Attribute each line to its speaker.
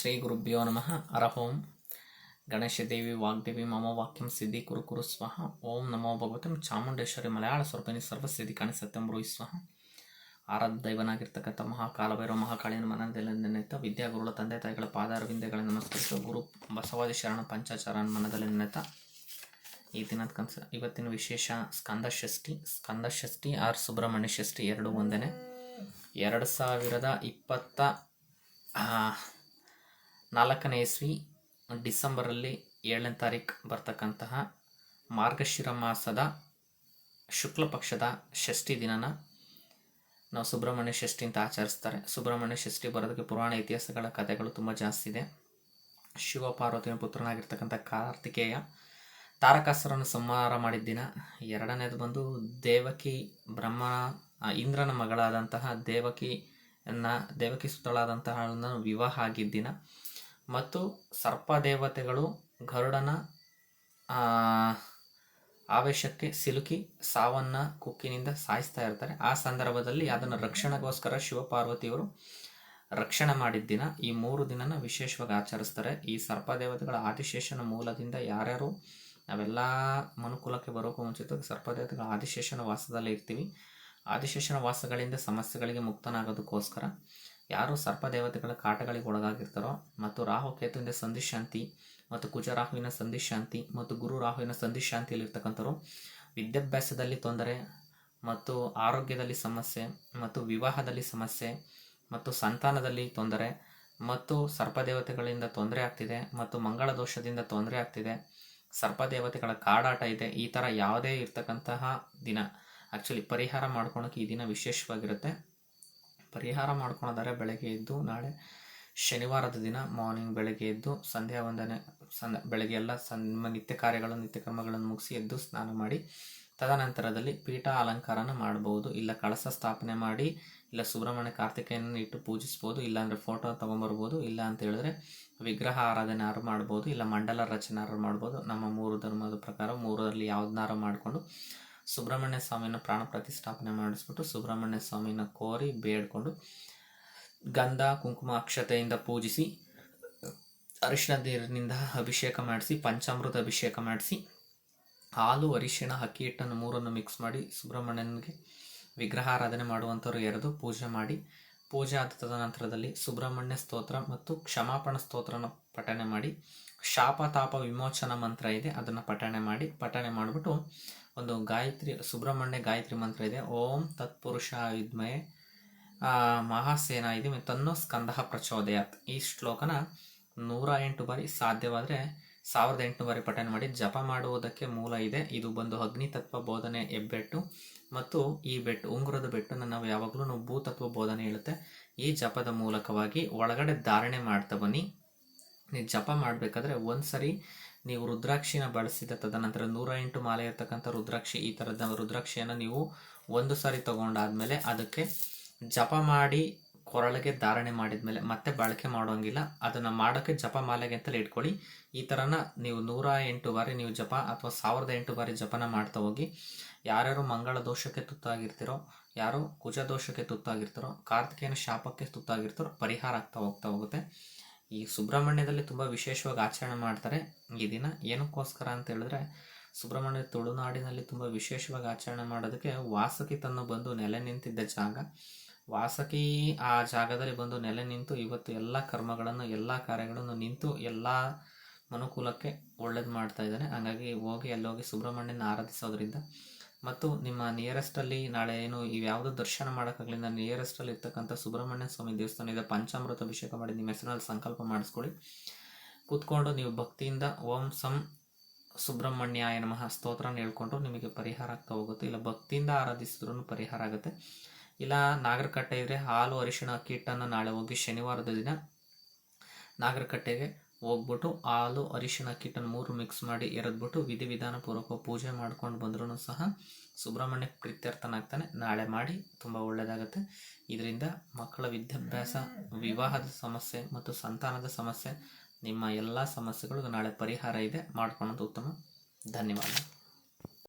Speaker 1: ಶ್ರೀ ಗುರುಭ್ಯೋ ನಮಃ. ಅರಹೋಂ ಓಂ. ಗಣೇಶದೇವಿ ವಾಗ್ದೇವಿ ಮಮ ವಾಕ್ಯಂ ಸಿದ್ಧಿ ಕುರು ಕುರು ಸ್ವಹ. ಓಂ ನಮೋ ಭಗವತಂ ಚಾಮುಂಡೇಶ್ವರಿ ಮಲಯಾಳ ಸ್ವರೂಪಿಣಿ ಸರ್ವಸಿದ್ಧಿ ಕಾಣಿ ಸತ್ಯಂ ಬ್ರೂಹಿ ಸ್ವಹ. ಆರಾಧ ದೈವನಾಗಿರ್ತಕ್ಕಂಥ ಮಹಾಕಾಲಭೈರವ ಮಹಾಕಾಳಿನ ಮನದಲ್ಲಿ ನೆನೆತ ವಿದ್ಯಾಗುರುಗಳ ತಂದೆ ತಾಯಿಗಳ ಪಾದಾರವಿಂದೆಗಳ ನಮಸ್ಕರಿಸುವ ಗುರು ಬಸವಾದಿ ಶರಣ ಪಂಚಾಚಾರನ ಮನದಲ್ಲಿ ನೆನೆತ ಈ ದಿನದ ಕನಸ. ಇವತ್ತಿನ ವಿಶೇಷ ಸ್ಕಂದ ಷಷ್ಠಿ ಸ್ಕಂದ ಷಷ್ಠಿ ಆರ್ ಸುಬ್ರಹ್ಮಣ್ಯ ಷಷ್ಠಿ ಎರಡು ಒಂದನೇ. ಎರಡು ಸಾವಿರದ ಇಪ್ಪತ್ತ ನಾಲ್ಕನೇ ಇಸ್ವಿ ಡಿಸೆಂಬರಲ್ಲಿ ಏಳನೇ ತಾರೀಕು ಬರ್ತಕ್ಕಂತಹ ಮಾರ್ಗಶಿರ ಮಾಸದ ಶುಕ್ಲ ಪಕ್ಷದ ಷಷ್ಠಿ ದಿನನ ನಾವು ಸುಬ್ರಹ್ಮಣ್ಯ ಷಷ್ಠಿ ಅಂತ ಆಚರಿಸ್ತಾರೆ. ಸುಬ್ರಹ್ಮಣ್ಯ ಷಷ್ಠಿ ಬರೋದಕ್ಕೆ ಪುರಾಣ ಇತಿಹಾಸಗಳ ಕಥೆಗಳು ತುಂಬ ಜಾಸ್ತಿ ಇದೆ. ಶಿವ ಪಾರ್ವತಿಯ ಪುತ್ರನಾಗಿರ್ತಕ್ಕಂಥ ಕಾರ್ತಿಕೇಯ ತಾರಕಾಸುರನ್ನು ಸಂಹಾರ ಮಾಡಿದ ದಿನ ಎರಡನೇದು ಬಂದು ದೇವಕಿ ಬ್ರಹ್ಮ ಇಂದ್ರನ ಮಗಳಾದಂತಹ ದೇವಕಿಯನ್ನ, ದೇವಕಿ ಸುತ್ತಳಾದಂತಹ ವಿವಾಹ ಆಗಿದ್ದ ದಿನ. ಮತ್ತು ಸರ್ಪ ದೇವತೆಗಳು ಗರುಡನ ಆವೇಶಕ್ಕೆ ಸಿಲುಕಿ ಸಾವನ್ನ ಕುಕ್ಕಿನಿಂದ ಸಾಯಿಸ್ತಾ ಇರ್ತಾರೆ. ಆ ಸಂದರ್ಭದಲ್ಲಿ ಅದನ್ನು ರಕ್ಷಣೆಗೋಸ್ಕರ ಶಿವಪಾರ್ವತಿಯವರು ರಕ್ಷಣೆ ಮಾಡಿದ ದಿನ, ಈ ಮೂರು ದಿನನ ವಿಶೇಷವಾಗಿ ಆಚರಿಸ್ತಾರೆ. ಈ ಸರ್ಪ ದೇವತೆಗಳ ಆದಿಶೇಷನ ಮೂಲದಿಂದ ಯಾರ್ಯಾರು, ನಾವೆಲ್ಲ ಮನುಕುಲಕ್ಕೆ ಬರೋಕ್ಕೂ ಮುಂಚಿತವಾಗಿ ಸರ್ಪದೇವತೆಗಳ ಆದಿಶೇಷನ ವಾಸದಲ್ಲಿ ಇರ್ತೀವಿ. ಆದಿಶೇಷನ ವಾಸಗಳಿಂದ ಸಮಸ್ಯೆಗಳಿಗೆ ಮುಕ್ತನಾಗೋದಕ್ಕೋಸ್ಕರ ಯಾರು ಸರ್ಪದೇವತೆಗಳ ಕಾಟಗಳಿಗೆ ಒಳಗಾಗಿರ್ತಾರೋ ಮತ್ತು ರಾಹು ಕೇತುವಿನ ಸಂಧಿಶಾಂತಿ ಮತ್ತು ಕುಜರಾಹುವಿನ ಸಂಧಿಶಾಂತಿ ಮತ್ತು ಗುರು ರಾಹುವಿನ ಸಂಧಿಶಾಂತಿಯಲ್ಲಿರ್ತಕ್ಕಂಥವ್ರು ವಿದ್ಯಾಭ್ಯಾಸದಲ್ಲಿ ತೊಂದರೆ ಮತ್ತು ಆರೋಗ್ಯದಲ್ಲಿ ಸಮಸ್ಯೆ ಮತ್ತು ವಿವಾಹದಲ್ಲಿ ಸಮಸ್ಯೆ ಮತ್ತು ಸಂತಾನದಲ್ಲಿ ತೊಂದರೆ ಮತ್ತು ಸರ್ಪದೇವತೆಗಳಿಂದ ತೊಂದರೆ ಆಗ್ತಿದೆ ಮತ್ತು ಮಂಗಳ ದೋಷದಿಂದ ತೊಂದರೆ ಆಗ್ತಿದೆ. ಸರ್ಪದೇವತೆಗಳ ಕಾಡಾಟ ಇದೆ. ಈ ಥರ ಯಾವುದೇ ಇರ್ತಕ್ಕಂತಹ ದಿನ ಆ್ಯಕ್ಚುಲಿ ಪರಿಹಾರ ಮಾಡ್ಕೊಳಕ್ಕೆ ಈ ದಿನ ವಿಶೇಷವಾಗಿರುತ್ತೆ. ಪರಿಹಾರ ಮಾಡ್ಕೊಳೋದಾರೆ ಬೆಳಗ್ಗೆ ಎದ್ದು ನಾಳೆ ಶನಿವಾರದ ದಿನ ಮಾರ್ನಿಂಗ್ ಬೆಳಗ್ಗೆ ಎದ್ದು ಸಂಧ್ಯಾ ವಂದನೆ ಸಂದ ಬೆಳಗ್ಗೆ ಎಲ್ಲ ನಿಮ್ಮ ನಿತ್ಯ ಕಾರ್ಯಗಳನ್ನು, ನಿತ್ಯ ಕ್ರಮಗಳನ್ನು ಮುಗಿಸಿ ಎದ್ದು ಸ್ನಾನ ಮಾಡಿ ತದನಂತರದಲ್ಲಿ ಪೀಠ ಅಲಂಕಾರನ ಮಾಡ್ಬೋದು. ಇಲ್ಲ ಕಳಸ ಸ್ಥಾಪನೆ ಮಾಡಿ, ಇಲ್ಲ ಸುಬ್ರಹ್ಮಣ್ಯ ಕಾರ್ತಿಕೆಯನ್ನು ಇಟ್ಟು ಪೂಜಿಸ್ಬೋದು, ಇಲ್ಲಾಂದರೆ ಫೋಟೋ ತೊಗೊಂಬರ್ಬೋದು, ಇಲ್ಲ ಅಂತ ಹೇಳಿದ್ರೆ ವಿಗ್ರಹ ಆರಾಧನೆ ಆರು ಮಾಡ್ಬೋದು, ಇಲ್ಲ ಮಂಡಲ ರಚನಾರು ಮಾಡ್ಬೋದು. ನಮ್ಮ ಮೂರು ಧರ್ಮದ ಪ್ರಕಾರ ಮೂರರಲ್ಲಿ ಯಾವ್ದನ್ನಾರು ಮಾಡಿಕೊಂಡು ಸುಬ್ರಹ್ಮಣ್ಯ ಸ್ವಾಮಿನ ಪ್ರಾಣ ಪ್ರತಿಷ್ಠಾಪನೆ ಮಾಡಿಸ್ಬಿಟ್ಟು ಸುಬ್ರಹ್ಮಣ್ಯ ಸ್ವಾಮಿನ ಕೋರಿ ಬೇಡ್ಕೊಂಡು ಗಂಧ, ಕುಂಕುಮ ಅಕ್ಷತೆಯಿಂದ ಪೂಜಿಸಿ ಅರಿಶಿಣ ನೀರಿನಿಂದ ಅಭಿಷೇಕ ಮಾಡಿಸಿ, ಪಂಚಾಮೃತ ಅಭಿಷೇಕ ಮಾಡಿಸಿ, ಹಾಲು, ಅರಿಶಿಣ, ಅಕ್ಕಿ ಹಿಟ್ಟನ್ನು ಮೂರನ್ನು ಮಿಕ್ಸ್ ಮಾಡಿ ಸುಬ್ರಹ್ಮಣ್ಯನಿಗೆ ವಿಗ್ರಹಾರಾಧನೆ ಮಾಡುವಂಥವ್ರು ಎರೆದು ಪೂಜೆ ಮಾಡಿ. ಪೂಜೆ ಆದ ತದನಂತರದಲ್ಲಿ ಸುಬ್ರಹ್ಮಣ್ಯ ಸ್ತೋತ್ರ ಮತ್ತು ಕ್ಷಮಾಪಣ ಸ್ತೋತ್ರನ ಪಠಣೆ ಮಾಡಿ. ಶಾಪ ತಾಪ ವಿಮೋಚನ ಮಂತ್ರ ಇದೆ, ಅದನ್ನು ಪಠಣೆ ಮಾಡಿ. ಪಠಣೆ ಮಾಡಿಬಿಟ್ಟು ಒಂದು ಗಾಯತ್ರಿ, ಸುಬ್ರಹ್ಮಣ್ಯ ಗಾಯತ್ರಿ ಮಂತ್ರ ಇದೆ. ಓಂ ತತ್ಪುರುಷ ವಿದ್ಮಯೇ ಮಹಾಸೇನಾ ಇದೆ ತನ್ನೋ ಸ್ಕಂದ ಪ್ರಚೋದಯಾತ್. ಈ ಶ್ಲೋಕನ ನೂರ ಎಂಟು ಬಾರಿ ಸಾಧ್ಯವಾದರೆ ಸಾವಿರದ ಎಂಟು ಬಾರಿ ಪಠನೆ ಮಾಡಿ. ಜಪ ಮಾಡುವುದಕ್ಕೆ ಮೂಲ ಇದೆ. ಇದು ಬಂದು ಅಗ್ನಿ ತತ್ವ ಬೋಧನೆ ಹೆಬ್ಬೆಟ್ಟು ಮತ್ತು ಈ ಬೆಟ್ಟು ಉಂಗುರದ ಬೆಟ್ಟನ್ನು ನಾವು ಯಾವಾಗಲೂ ಭೂತತ್ವ ಬೋಧನೆ ಹೇಳುತ್ತೆ. ಈ ಜಪದ ಮೂಲಕವಾಗಿ ಒಳಗಡೆ ಧಾರಣೆ ಮಾಡ್ತಾ ಬನ್ನಿ. ನೀವು ಜಪ ಮಾಡಬೇಕಾದ್ರೆ ಒಂದ್ಸರಿ ನೀವು ರುದ್ರಾಕ್ಷಿನ ಬಳಸಿದ ತದನಂತರ ನೂರ ಎಂಟು ಮಾಲೆ ಇರ್ತಕ್ಕಂಥ ರುದ್ರಾಕ್ಷಿ, ಈ ಥರದ ರುದ್ರಾಕ್ಷಿಯನ್ನು ನೀವು ಒಂದು ಸಾರಿ ತಗೊಂಡಾದ್ಮೇಲೆ ಅದಕ್ಕೆ ಜಪ ಮಾಡಿ ಕೊರಳಿಗೆ ಧಾರಣೆ ಮಾಡಿದ್ಮೇಲೆ ಮತ್ತೆ ಬಳಕೆ ಮಾಡೋಂಗಿಲ್ಲ. ಅದನ್ನು ಮಾಡೋಕ್ಕೆ ಜಪ ಮಾಲೆಗೆ ಅಂತಲೇ ಇಟ್ಕೊಳ್ಳಿ. ಈ ಥರನ ನೀವು ನೂರ ಎಂಟು ಬಾರಿ ನೀವು ಜಪ ಅಥವಾ ಸಾವಿರದ ಎಂಟು ಬಾರಿ ಜಪನ ಮಾಡ್ತಾ ಹೋಗಿ, ಯಾರ್ಯಾರು ಮಂಗಳ ದೋಷಕ್ಕೆ ತುತ್ತಾಗಿರ್ತಿರೋ, ಯಾರು ಕುಜ ದೋಷಕ್ಕೆ ತುತ್ತಾಗಿರ್ತಾರೋ, ಕಾರ್ತಿಕೇಯನ ಶಾಪಕ್ಕೆ ತುತ್ತಾಗಿರ್ತಾರೋ ಪರಿಹಾರ ಆಗ್ತಾ ಹೋಗ್ತಾ ಹೋಗುತ್ತೆ. ಈ ಸುಬ್ರಹ್ಮಣ್ಯದಲ್ಲಿ ತುಂಬ ವಿಶೇಷವಾಗಿ ಆಚರಣೆ ಮಾಡ್ತಾರೆ. ಈ ದಿನ ಏನಕ್ಕೋಸ್ಕರ ಅಂತ ಹೇಳಿದ್ರೆ, ಸುಬ್ರಹ್ಮಣ್ಯ ತುಳುನಾಡಿನಲ್ಲಿ ತುಂಬ ವಿಶೇಷವಾಗಿ ಆಚರಣೆ ಮಾಡೋದಕ್ಕೆ ವಾಸಕಿ ತನ್ನ ಬಂದು ನೆಲೆ ನಿಂತಿದ್ದ ಜಾಗ. ವಾಸಕಿ ಆ ಜಾಗದಲ್ಲಿ ಬಂದು ನೆಲೆ ನಿಂತು ಇವತ್ತು ಎಲ್ಲ ಕರ್ಮಗಳನ್ನು, ಎಲ್ಲ ಕಾರ್ಯಗಳನ್ನು ನಿಂತು ಎಲ್ಲ ಅನುಕೂಲಕ್ಕೆ ಒಳ್ಳೇದು ಮಾಡ್ತಾ ಇದ್ದಾನೆ. ಹಾಗಾಗಿ ಹೋಗಿ ಅಲ್ಲೋಗಿ ಸುಬ್ರಹ್ಮಣ್ಯನ ಆರಾಧಿಸೋದ್ರಿಂದ ಮತ್ತು ನಿಮ್ಮ ನಿಯರೆಸ್ಟಲ್ಲಿ ನಾಳೆ ಏನು ಇವ್ಯಾವುದೋ ದರ್ಶನ ಮಾಡೋಕ್ಕಾಗಲಿಲ್ಲ ನಿಯರೆಸ್ಟಲ್ಲಿ ಇರ್ತಕ್ಕಂಥ ಸುಬ್ರಹ್ಮಣ್ಯ ಸ್ವಾಮಿ ದೇವಸ್ಥಾನ ಇದೆ ಪಂಚಾಮೃತ ಅಭಿಷೇಕ ಮಾಡಿ ನಿಮ್ಮ ಹೆಸರಲ್ಲಿ ಸಂಕಲ್ಪ ಮಾಡಿಸ್ಕೊಳ್ಳಿ. ಕೂತ್ಕೊಂಡು ನೀವು ಭಕ್ತಿಯಿಂದ ಓಂ ಸಂ ಸುಬ್ರಹ್ಮಣ್ಯಾಯ ನಮಃ ಸ್ತೋತ್ರನ ಹೇಳ್ಕೊಂಡು ನಿಮಗೆ ಪರಿಹಾರ ಆಗ್ತಾ ಹೋಗುತ್ತೆ. ಇಲ್ಲ ಭಕ್ತಿಯಿಂದ ಆರಾಧಿಸಿದ್ರೂ ಪರಿಹಾರ ಆಗುತ್ತೆ. ಇಲ್ಲ ನಾಗರಕಟ್ಟೆ ಇದ್ರೆ ಹಾಲು ಅರಿಶಿಣ ಅಕ್ಕಿ ನಾಳೆ ಹೋಗಿ ಶನಿವಾರದ ದಿನ ನಾಗರಕಟ್ಟೆಗೆ ಹೋಗ್ಬಿಟ್ಟು ಹಾಲು ಅರಿಶಿನ ಅಕ್ಕಿ ಮೂರು ಮಿಕ್ಸ್ ಮಾಡಿ ಎರೆದ್ಬಿಟ್ಟು ವಿಧಿ ಪೂರ್ವಕ ಪೂಜೆ ಮಾಡ್ಕೊಂಡು ಬಂದ್ರೂ ಸಹ ಸುಬ್ರಹ್ಮಣ್ಯ ಪ್ರೀತ್ಯರ್ಥನಾಗ್ತಾನೆ. ನಾಳೆ ಮಾಡಿ ತುಂಬ ಒಳ್ಳೆಯದಾಗುತ್ತೆ ಇದರಿಂದ ಮಕ್ಕಳ ವಿದ್ಯಾಭ್ಯಾಸ, ವಿವಾಹದ ಸಮಸ್ಯೆ ಮತ್ತು ಸಂತಾನದ ಸಮಸ್ಯೆ, ನಿಮ್ಮ ಎಲ್ಲ ಸಮಸ್ಯೆಗಳಿಗೂ ನಾಳೆ ಪರಿಹಾರ ಇದೆ. ಮಾಡ್ಕೊಳ್ಳೋದು ಉತ್ತಮ. ಧನ್ಯವಾದ.